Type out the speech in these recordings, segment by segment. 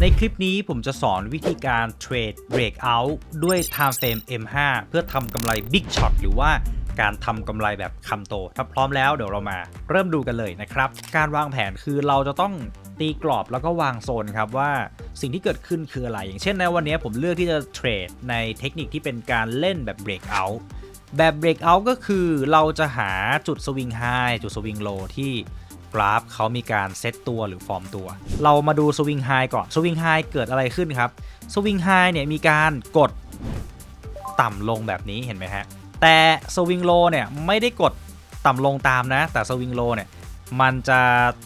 ในคลิปนี้ผมจะสอนวิธีการเทรด breakout ด้วย time frame M5 เพื่อทำกำไร big shot หรือว่าการทำกำไรแบบคำโต ถ้าพร้อมแล้วเดี๋ยวเรามาเริ่มดูกันเลยนะครับ การวางแผนคือเราจะต้องตีกรอบแล้วก็วางโซนครับว่าสิ่งที่เกิดขึ้นคืออะไร อย่างเช่นในวันนี้ผมเลือกที่จะเทรดในเทคนิคที่เป็นการเล่นแบบ breakout แบบ breakout ก็คือเราจะหาจุดสวิงไฮจุดสวิงโลที่ กราฟเขามีการเซตตัวหรือฟอร์มตัว เรามาดูสวิงไฮก่อนสวิงไฮเกิดอะไรขึ้นครับสวิงไฮเนี่ยมีการกดต่ำลงแบบนี้เห็นไหมฮะ แต่สวิงโลเนี่ยไม่ได้กดต่ำลงตามนะ แต่สวิงโลเนี่ยมันจะ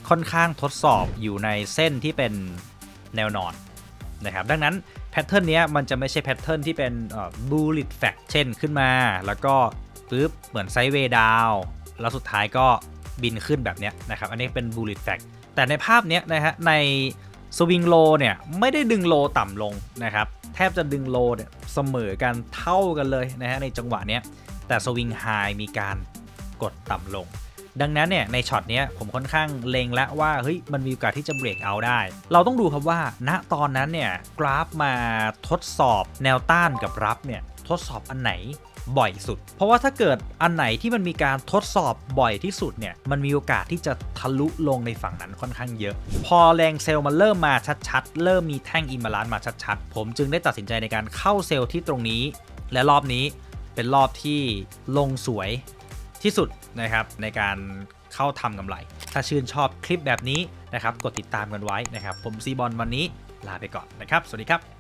ค่อนข้างทดสอบอยู่ในเส้นที่เป็นแนวนอนนะครับ ดังนั้นแพทเทิร์นนี้มันจะไม่ใช่แพทเทิร์นที่เป็นบูลลิตแฟกเช่นขึ้นมา แล้วก็ปึ๊บเหมือนไซด์เวย์ดาวแล้วสุดท้ายก็ บินขึ้นแบบนี้นะครับ อันนี้เป็นบูลลิตแฟกแต่ในภาพนี้นะฮะในสวิงโลเนี่ยไม่ได้ดึงโลต่ำลงนะครับ แทบจะดึงโลเนี่ยเสมอกันเท่ากันเลยนะฮะในจังหวะนี้แต่สวิงไฮมีการกดต่ำลง ดังนั้นเนี่ยในช็อตนี้ผมค่อนข้างเลงแล้วว่าเฮ้ยมันมีโอกาสที่จะเบรกเอาได้ เราต้องดูครับว่าณตอนนั้นเนี่ยกราฟมาทดสอบแนวต้านกับรับเนี่ย ทดสอบอันไหนบ่อยสุด เพราะว่าถ้าเกิดอันไหนที่มันมีการทดสอบบ่อยที่สุดเนี่ย มันมีโอกาสที่จะทะลุลงในฝั่งนั้นค่อนข้างเยอะ พอแรงเซลล์มันเริ่มมาชัดๆ เริ่มมีแท่งอิมบาลานซ์มาชัดๆ ผมจึงได้ตัดสินใจในการเข้าเซลล์ที่ตรงนี้ และรอบนี้เป็นรอบที่ลงสวยที่สุดนะครับในการเข้าทำกำไร ถ้าชื่นชอบคลิปแบบนี้นะครับ กดติดตามกันไว้นะครับ ผมซีบอลวันนี้ลาไปก่อนนะครับ สวัสดีครับ